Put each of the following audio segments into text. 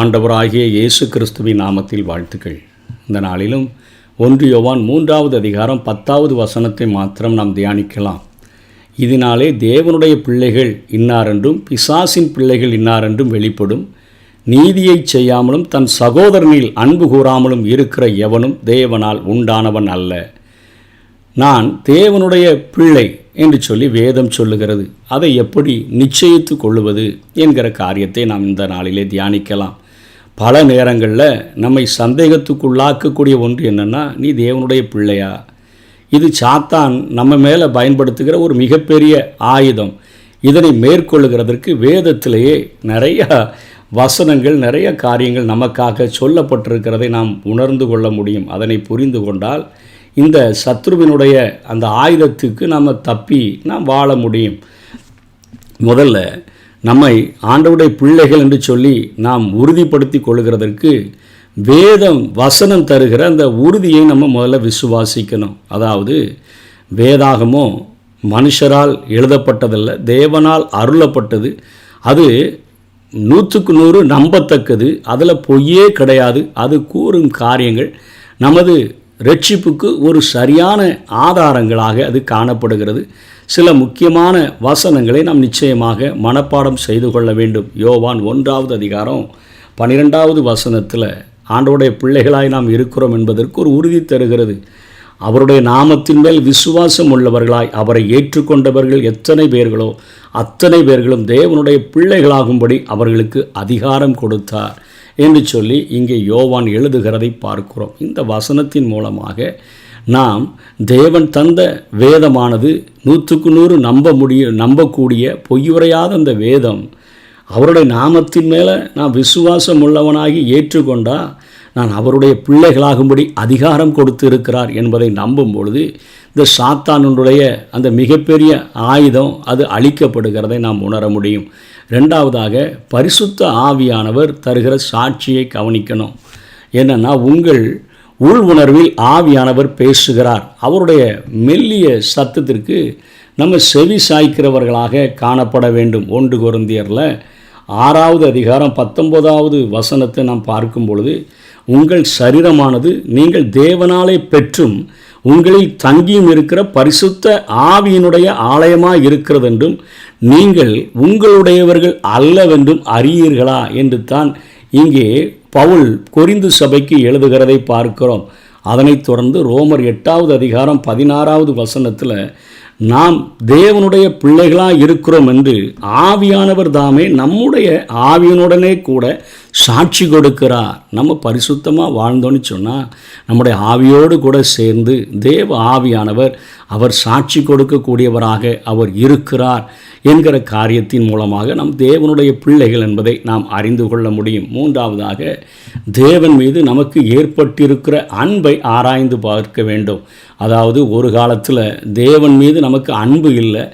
ஆண்டவராகிய இயேசு கிறிஸ்துவின் நாமத்தில் வாழ்த்துக்கள். இந்த நாளிலும் ஒன்று யோவான் மூன்றாவது அதிகாரம் பத்தாவது வசனத்தை மாத்திரம் நாம் தியானிக்கலாம். இதனாலே தேவனுடைய பிள்ளைகள் இன்னாரென்றும் பிசாசின் பிள்ளைகள் இன்னாரென்றும் வெளிப்படும். நீதியை செய்யாமலும் தன் சகோதரனில் அன்பு கூறாமலும் இருக்கிற எவனும் தேவனால் உண்டானவன் அல்ல. நான் தேவனுடைய பிள்ளை என்று சொல்லி வேதம் சொல்லுகிறது. அதை எப்படி நிச்சயித்து கொள்ளுவது என்கிற காரியத்தை நாம் இந்த நாளிலே தியானிக்கலாம். பல நேரங்களில் நம்மை சந்தேகத்துக்குள்ளாக்கக்கூடிய ஒன்று என்னென்னா நீ தேவனுடைய பிள்ளையா? இது சாத்தான் நம்ம மேலே பயன்படுத்துகிற ஒரு மிகப்பெரிய ஆயுதம். இதனை மேற்கொள்ளுகிறதற்கு வேதத்திலேயே நிறையா வசனங்கள் நிறைய காரியங்கள் நமக்காக சொல்லப்பட்டிருக்கிறதை நாம் உணர்ந்து கொள்ள முடியும். அதனை புரிந்து கொண்டால் இந்த சத்ருவினுடைய அந்த ஆயுதத்துக்கு நாம் தப்பி நாம் வாழ முடியும். முதல்ல நம்மை ஆண்டவுடைய பிள்ளைகள் என்று சொல்லி நாம் உறுதிப்படுத்தி கொள்கிறதற்கு வேதம் வசனம் தருகிற அந்த உறுதியை நம்ம முதல்ல விசுவாசிக்கணும். அதாவது வேதாகமோ மனுஷரால் எழுதப்பட்டதல்ல தேவனால் அருளப்பட்டது. அது நூற்றுக்கு நூறு நம்பத்தக்கது. அதில் பொய்யே கிடையாது. அது கூறும் காரியங்கள். நமது ரட்சிப்புக்கு ஒரு சரியான ஆதாரங்களாக அது காணப்படுகிறது. சில முக்கியமான வசனங்களை நாம் நிச்சயமாக மனப்பாடம் செய்து கொள்ள வேண்டும். யோவான் ஒன்றாவது அதிகாரம் பன்னிரெண்டாவது வசனத்தில் ஆண்டோடைய பிள்ளைகளாய் நாம் இருக்கிறோம் என்பதற்கு ஒரு உறுதி தருகிறது. அவருடைய நாமத்தின் மேல் விசுவாசம் உள்ளவர்களாய் அவரை ஏற்றுக்கொண்டவர்கள் எத்தனை பேர்களோ அத்தனை பேர்களும் தேவனுடைய பிள்ளைகளாகும்படி அவர்களுக்கு அதிகாரம் கொடுத்தார். என்று சொல்லி இங்கே யோவான் எழுதுகிறதை பார்க்கிறோம். இந்த வசனத்தின் மூலமாக நாம் தேவன் தந்த வேதமானது நூற்றுக்கு நூறு நம்ப முடிய நம்பக்கூடிய பொய்யுரையாத அந்த வேதம். அவருடைய நாமத்தின் மேலே நான் விசுவாசம் உள்ளவனாகி ஏற்றுக்கொண்டா நான் அவருடைய பிள்ளைகளாகும்படி அதிகாரம் கொடுத்து இருக்கிறார் என்பதை நம்பும் பொழுது இந்த சாத்தானுடைய அந்த மிகப்பெரிய ஆயுதம் அது அழிக்கப்படுகிறதை நாம் உணர முடியும். ரெண்டாவதாக பரிசுத்த ஆவியானவர் தருகிற சாட்சியை கவனிக்கணும். என்னென்னா உங்கள் உள் உணர்வில் ஆவியானவர் பேசுகிறார். அவருடைய மெல்லிய சத்தத்திற்கு நம்ம செவி சாய்க்கிறவர்களாக காணப்பட வேண்டும். ஒன்று குருந்தியரில் ஆறாவது அதிகாரம் பத்தொன்பதாவது வசனத்தை நாம் பார்க்கும் பொழுது உங்கள் சரீரமானது நீங்கள் தேவனாலே பெற்றும் உங்களில் தங்கியும் இருக்கிற பரிசுத்த ஆவியினுடைய ஆலயமாக இருக்கிறது என்றும் நீங்கள் உங்களுடையவர்கள் அல்லவென்றும் அறியீர்களா? என்று தான் இங்கே பவுல் கொரிந்து சபைக்கு எழுதுகிறதை பார்க்கிறோம். அதனைத் தொடர்ந்து ரோமர் எட்டாவது அதிகாரம் பதினாறாவது வசனத்தில் நாம் தேவனுடைய பிள்ளைகளாக இருக்கிறோம் என்று ஆவியானவர் தாமே நம்முடைய ஆவியனுடனே கூட சாட்சி கொடுக்கிறார். நம்ம பரிசுத்தமாக வாழ்ந்தோன்னு சொன்னால் நம்முடைய ஆவியோடு கூட சேர்ந்து தேவ ஆவியானவர் அவர் சாட்சி கொடுக்கக்கூடியவராக அவர் இருக்கிறார். என்கிற காரியத்தின் மூலமாக நம் தேவனுடைய பிள்ளைகள் என்பதை நாம் அறிந்து கொள்ள முடியும். மூன்றாவதாக தேவன் மீது நமக்கு ஏற்பட்டிருக்கிற அன்பை ஆராய்ந்து பார்க்க வேண்டும். அதாவது ஒரு காலத்தில் தேவன் மீது நமக்கு அன்பு இல்லை.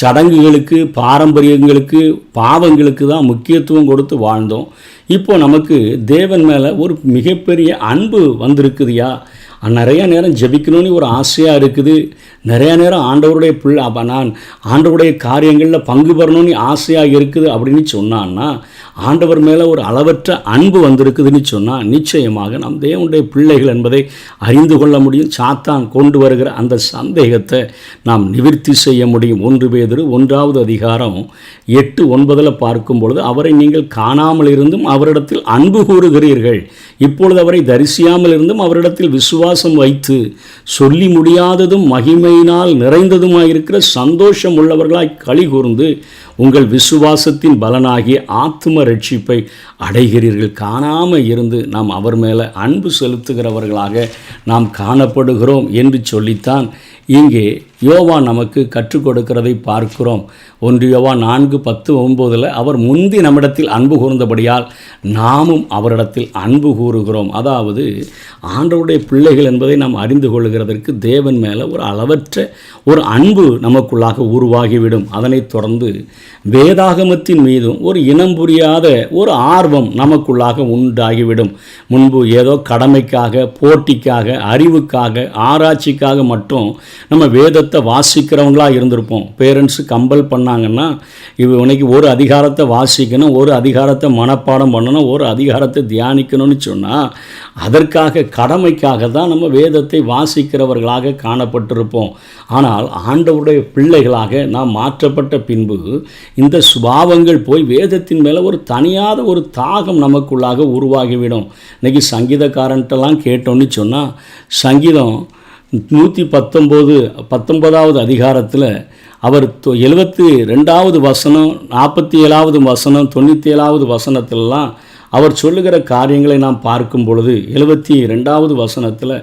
சடங்குகளுக்கு பாரம்பரியங்களுக்கு பாவங்களுக்கு தான் முக்கியத்துவம் கொடுத்து வாழ்ந்தோம். இப்போ நமக்கு தேவன் மேலே ஒரு மிகப்பெரிய அன்பு வந்திருக்குதுயா? நிறைய நேரம் ஜபிக்கணும்னு ஒரு ஆசையாக இருக்குது. நிறைய நேரம் ஆண்டவருடைய பிள்ளை அப்போ நான் ஆண்டவருடைய காரியங்களில் பங்கு பெறணும்னு ஆசையாக இருக்குது அப்படின்னு சொன்னான்னா ஆண்டவர் மேலே ஒரு அளவற்ற அன்பு வந்திருக்குதுன்னு சொன்னால் நிச்சயமாக நம் தேவனுடைய பிள்ளைகள் என்பதை அறிந்து கொள்ள முடியும். சாத்தான் கொண்டு வருகிற அந்த சந்தேகத்தை நாம் நிவர்த்தி செய்ய முடியும். ஒன்று பேதிரு ஒன்றாவது அதிகாரம் எட்டு ஒன்பதில் பார்க்கும் பொழுது அவரை நீங்கள் காணாமல் இருந்தும் அவரிடத்தில் அன்பு கூறுகிறீர்கள். இப்பொழுது அவரை தரிசியாமல் இருந்தும் அவரிடத்தில் விசுவாசம் வைத்து சொல்லி முடியாததும் மகிமையினால் நிறைந்ததுமாயிருக்கிற சந்தோஷம் உள்ளவர்களாய் களி கூர்ந்து உங்கள் விசுவாசத்தின் பலனாகிய ஆத்ம ரட்சிப்பை அடைகிறீர்கள். காணாமல் இருந்து நாம் அவர் மேலே அன்பு செலுத்துகிறவர்களாக நாம் காணப்படுகிறோம் என்று சொல்லித்தான் இங்கே யோவா நமக்கு கற்றுக் கொடுக்கிறதை பார்க்கிறோம். ஒன்று யோவா நான்கு பத்து ஒன்பதில் அவர் முந்தி நம்மிடத்தில் அன்பு கூர்ந்தபடியால் நாமும் அவரிடத்தில் அன்பு கூறுகிறோம். அதாவது ஆண்டவருடைய பிள்ளைகள் என்பதை நாம் அறிந்து கொள்கிறதற்கு தேவன் மேலே ஒரு அளவற்ற ஒரு அன்பு நமக்குள்ளாக உருவாகிவிடும். அதனைத் தொடர்ந்து வேதாகமத்தின் மீதும் ஒரு இனம் புரியாத ஒரு ஆர்வம் நமக்குள்ளாக உண்டாகிவிடும். முன்பு ஏதோ கடமைக்காக போட்டிக்காக அறிவுக்காக ஆராய்ச்சிக்காக மட்டும் நம்ம வேத வேதத்தை வாசிக்கிறவங்களாக இருந்திருப்போம். பேரண்ட்ஸு கம்பல் பண்ணாங்கன்னா இவனைக்கு இன்னைக்கு ஒரு அதிகாரத்தை வாசிக்கணும் ஒரு அதிகாரத்தை மனப்பாடம் பண்ணணும் ஒரு அதிகாரத்தை தியானிக்கணும்னு சொன்னால் அதற்காக கடமைக்காக தான் நம்ம வேதத்தை வாசிக்கிறவர்களாக காணப்பட்டிருப்போம். ஆனால் ஆண்டவருடைய பிள்ளைகளாக நாம் மாற்றப்பட்ட பின்பு இந்த சுபாவங்கள் போய் வேதத்தின் மேலே ஒரு தனியாத ஒரு தாகம் நமக்குள்ளாக உருவாகிவிடும். இன்றைக்கி சங்கீதக்காரன்ட்டெல்லாம் கேட்டோன்னு சொன்னால் சங்கீதம் நூற்றி பத்தொம்போது பத்தொன்பதாவது அதிகாரத்தில் அவர் தொ- எழுபத்தி ரெண்டாவது வசனம் நாற்பத்தி ஏழாவது வசனம் தொண்ணூற்றி ஏழாவது வசனத்திலலாம் அவர் சொல்லுகிற காரியங்களை நாம் பார்க்கும் பொழுது எழுபத்தி ரெண்டாவது வசனத்தில்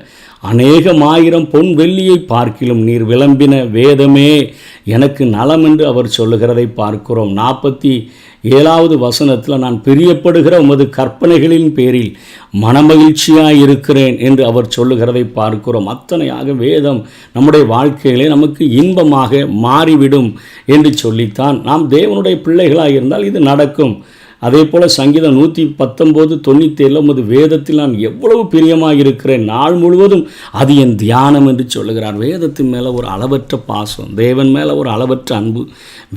அநேகமாயிரம் பொன் வெள்ளியை பார்க்கிலும் நீர் விளம்பின வேதமே எனக்கு நலம் என்று அவர் சொல்லுகிறதை பார்க்கிறோம். நாற்பத்தி ஏழாவது வசனத்தில் நான் பிரியப்படுகிற உமது கற்பனைகளின் பேரில் மனமகிழ்ச்சியாக இருக்கிறேன் என்று அவர் சொல்லுகிறதை பார்க்கிறோம். அத்தனையாக வேதம் நம்முடைய வாழ்க்கையிலே நமக்கு இன்பமாக மாறிவிடும் என்று சொல்லித்தான். நாம் தேவனுடைய பிள்ளைகளாக இருந்தால் இது நடக்கும். அதே போல் சங்கீதம் நூற்றி பத்தொம்போது தொண்ணூற்றேழில் உமது வேதத்தில் நான் எவ்வளவு பிரியமாக இருக்கிறேன். நாள் முழுவதும் அது என் தியானம் என்று சொல்லுகிறார். வேதத்தின் மேலே ஒரு அளவற்ற பாசம் தேவன் மேலே ஒரு அளவற்ற அன்பு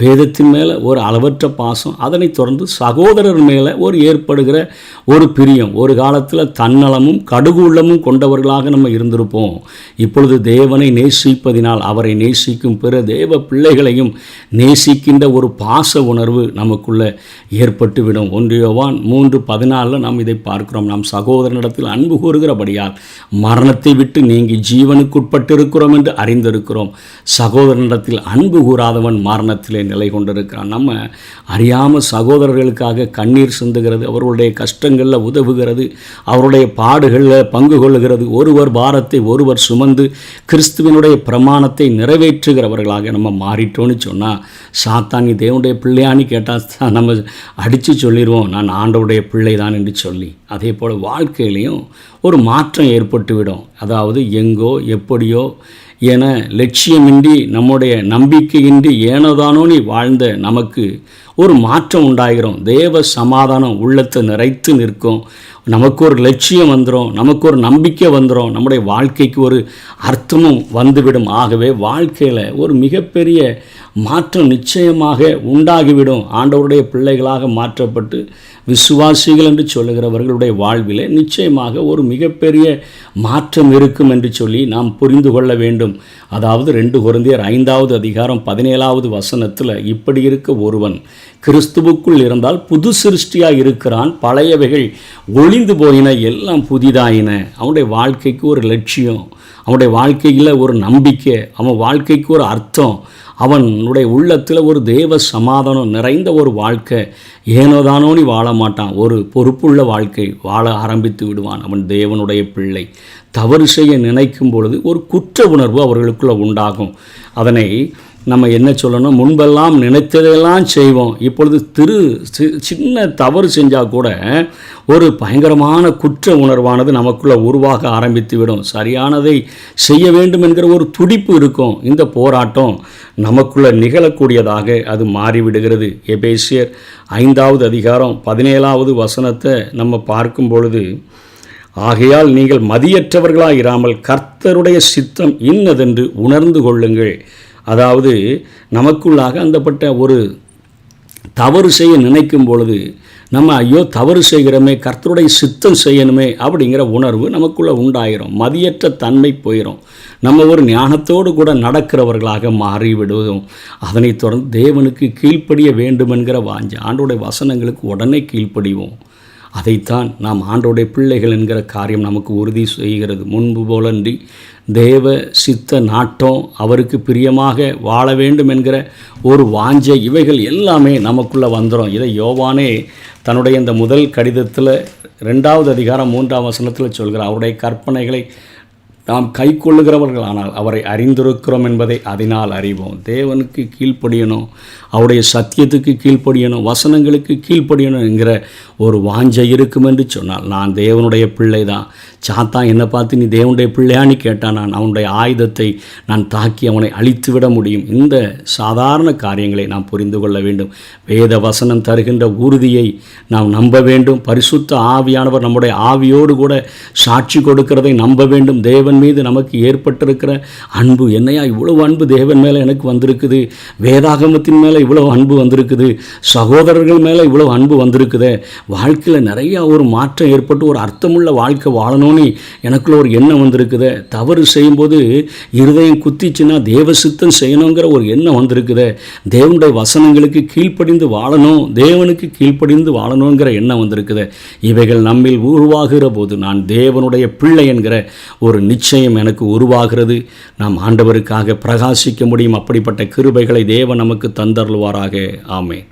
வேதத்தின் மேலே ஒரு அளவற்ற பாசம் அதனைத் தொடர்ந்து சகோதரர் மேலே ஒரு ஏற்படுகிற ஒரு பிரியம். ஒரு காலத்தில் தன்னலமும் கடுகு உள்ளமும் கொண்டவர்களாக நம்ம இருந்திருப்போம். இப்பொழுது தேவனை நேசிப்பதினால் அவரை நேசிக்கும் பிற தேவ பிள்ளைகளையும் நேசிக்கின்ற ஒரு பாச உணர்வு நமக்குள்ளே நமக்குள்ள போய்விடும் ஒன்று யோவான் மூன்று பதினாலில் நாம் இதை பார்க்கிறோம். நாம் சகோதரனிடத்தில் அன்பு கூறுகிறபடியால் மரணத்தை விட்டு நீங்கி ஜீவனுக்குட்பட்டிருக்கிறோம் என்று அறிந்திருக்கிறோம். சகோதரனிடத்தில் அன்பு கூறாதவன் மரணத்திலே நிலை கொண்டிருக்கிறான். நம்ம அறியாமல் சகோதரர்களுக்காக கண்ணீர் சிந்துகிறது அவர்களுடைய கஷ்டங்களில் உதவுகிறது அவருடைய பாடுகளில் பங்கு கொள்ளுகிறது. ஒருவர் பாரத்தை ஒருவர் சுமந்து கிறிஸ்துவனுடைய பிரமாணத்தை நிறைவேற்றுகிறவர்களாக நம்ம மாறிட்டோன்னு சொன்னால் சாத்தானி தேவனுடைய பிள்ளையான்னு கேட்டால் நம்ம அடித்து சொல்லிடுவோம். நான் ஆண்டவுடைய பிள்ளை தான் என்று சொல்லி. அதே போல் வாழ்க்கையிலையும் ஒரு மாற்றம் ஏற்பட்டுவிடும். அதாவது எங்கோ எப்படியோ என லட்சியமின்றி நம்முடைய நம்பிக்கையின்றி ஏனோதானோ நீ வாழ்ந்த நமக்கு ஒரு மாற்றம் உண்டாகிறோம். தேவ சமாதானம் உள்ளத்தை நிறைத்து நிற்கும். நமக்கு ஒரு லட்சியம் வந்துடும் நமக்கு ஒரு நம்பிக்கை வந்துடும் நம்முடைய வாழ்க்கைக்கு ஒரு அர்த்தமும் வந்துவிடும். ஆகவே வாழ்க்கையில் ஒரு மிகப்பெரிய மாற்றம் நிச்சயமாக உண்டாகிவிடும். ஆண்டவருடைய பிள்ளைகளாக மாற்றப்பட்டு விசுவாசிகள் என்று சொல்லுகிறவர்களுடைய வாழ்வில் நிச்சயமாக ஒரு மிகப்பெரிய மாற்றம் இருக்கும் என்று சொல்லி நாம் புரிந்து கொள்ள வேண்டும். அதாவது ரெண்டு குருந்தியர் ஐந்தாவது அதிகாரம் பதினேழாவது வசனத்தில் இப்படி இருக்க ஒருவன் கிறிஸ்துவுக்குள் இருந்தால் புது சிருஷ்டியாக இருக்கிறான் பழையவைகள் ஒளிந்து போயின எல்லாம் புதிதாயின. அவனுடைய வாழ்க்கைக்கு ஒரு லட்சியம் அவனுடைய வாழ்க்கையில் ஒரு நம்பிக்கை அவன் வாழ்க்கைக்கு ஒரு அர்த்தம் அவனுடைய உள்ளத்தில் ஒரு தேவ சமாதானம் நிறைந்த ஒரு வாழ்க்கை. ஏனோதானோ நீ வாழ மாட்டான் ஒரு பொறுப்புள்ள வாழ்க்கை வாழ ஆரம்பித்து விடுவான் அவன் தேவனுடைய பிள்ளை. தவறு செய்ய நினைக்கும் பொழுது ஒரு குற்ற உணர்வு அவர்களுக்குள்ளே உண்டாகும். அதனை நம்ம என்ன சொல்லணும்? முன்பெல்லாம் நினைத்ததெல்லாம் செய்வோம். இப்பொழுது திரு சின்ன தவறு செஞ்சால் கூட ஒரு பயங்கரமான குற்ற உணர்வானது நமக்குள்ளே உருவாக ஆரம்பித்து விடும் சரியானதை செய்ய வேண்டும் என்கிற ஒரு துடிப்பு இருக்கும். இந்த போராட்டம் நமக்குள்ளே நிகழக்கூடியதாக அது மாறிவிடுகிறது. எபேசியர் ஐந்தாவது அதிகாரம் பதினேழாவது வசனத்தை நம்ம பார்க்கும் பொழுது ஆகையால் நீங்கள் மதியற்றவர்களாக இராமல் கர்த்தருடைய சித்தம் இன்னதென்று உணர்ந்து கொள்ளுங்கள். அதாவது நமக்குள்ளாக அந்தப்பட்ட ஒரு தவறு செய்ய நினைக்கும் பொழுது நம்ம ஐயோ தவறு செய்கிறோமே கர்த்தருடைய சித்தம் செய்யணுமே அப்படிங்கிற உணர்வு நமக்குள்ளே உண்டாயிரும். மதியற்ற தன்மை போயிடும் நம்ம ஒரு ஞானத்தோடு கூட நடக்கிறவர்களாக மாறிவிடுவதும் அதனைத் தொடர்ந்து தேவனுக்கு கீழ்ப்படிய வேண்டுமென்கிற வாஞ்சை ஆண்டோடைய வசனங்களுக்கு உடனே கீழ்ப்படிவோம். அதைத்தான் நாம் ஆண்டோடைய பிள்ளைகள் என்கிற காரியம் நமக்கு உறுதி செய்கிறது. முன்பு போலன்றி தேவ சித்த நாட்டம் அவருக்கு பிரியமாக வாழ வேண்டும் என்கிற ஒரு வாஞ்சை இவைகள் எல்லாமே நமக்குள்ளே வந்துடும் இதை யோவானே தன்னுடைய இந்த முதல் கடிதத்தில் ரெண்டாவது அதிகாரம் மூன்றாம் வசனத்தில் சொல்கிறார். அவருடைய கற்பனைகளை நாம் கை கொள்ளுகிறவர்களானால் அவரை அறிந்திருக்கிறோம் என்பதை அதனால் அறிவோம். தேவனுக்கு கீழ்ப்படியணும் அவருடைய சத்தியத்துக்கு கீழ்ப்படியணும் வசனங்களுக்கு கீழ்ப்படியணும் என்கிற ஒரு வாஞ்சை இருக்கும் என்று சொன்னால் நான் தேவனுடைய பிள்ளை தான் சாத்தான் என்னை பார்த்து நீ தேவனுடைய பிள்ளையான்னு கேட்டான் நான் அவனுடைய ஆயுதத்தை நான் தாக்கி அவனை அழித்து விட முடியும். இந்த சாதாரண காரியங்களை நாம் புரிந்து கொள்ள வேண்டும். வேத வசனம் தருகின்ற உறுதியை நாம் நம்ப வேண்டும். பரிசுத்த ஆவியானவர் நம்முடைய ஆவியோடு கூட சாட்சி கொடுக்கிறதை நம்ப வேண்டும். தேவன் மீது நமக்கு ஏற்பட்டிருக்கிற அன்பு. என்னையா இவ்வளவு அன்பு தேவன் மேலே எனக்கு வந்திருக்குது? வேதாகமத்தின் மேலே இவ்வளவு அன்பு வந்திருக்குது? சகோதரர்கள் மேலே இவ்வளவு அன்பு வந்திருக்குதே? வாழ்க்கையில் நிறையா ஒரு மாற்றம் ஏற்பட்டு ஒரு அர்த்தமுள்ள வாழ்க்கை வாழணும்னு எனக்குள்ள ஒரு எண்ணம் வந்திருக்குதே. தவறு செய்யும்போது இருதயம் குத்திச்சுன்னா தேவ சித்தம் செய்யணுங்கிற ஒரு எண்ணம் வந்திருக்குதே. தேவனுடைய வசனங்களுக்கு கீழ்ப்படிந்து வாழணும் தேவனுக்கு கீழ்ப்படிந்து வாழணுங்கிற எண்ணம் வந்திருக்குதே. இவைகள் நம்மில் உருவாகிற போது நான் தேவனுடைய பிள்ளை என்கிற ஒரு நிச்சயம் நிச்சயம் எனக்கு உருவாகிறது. நாம் ஆண்டவருக்காக பிரகாசிக்க முடியும். அப்படிப்பட்ட கிருபைகளை தேவன் நமக்கு தந்தருள்வாராக. ஆமே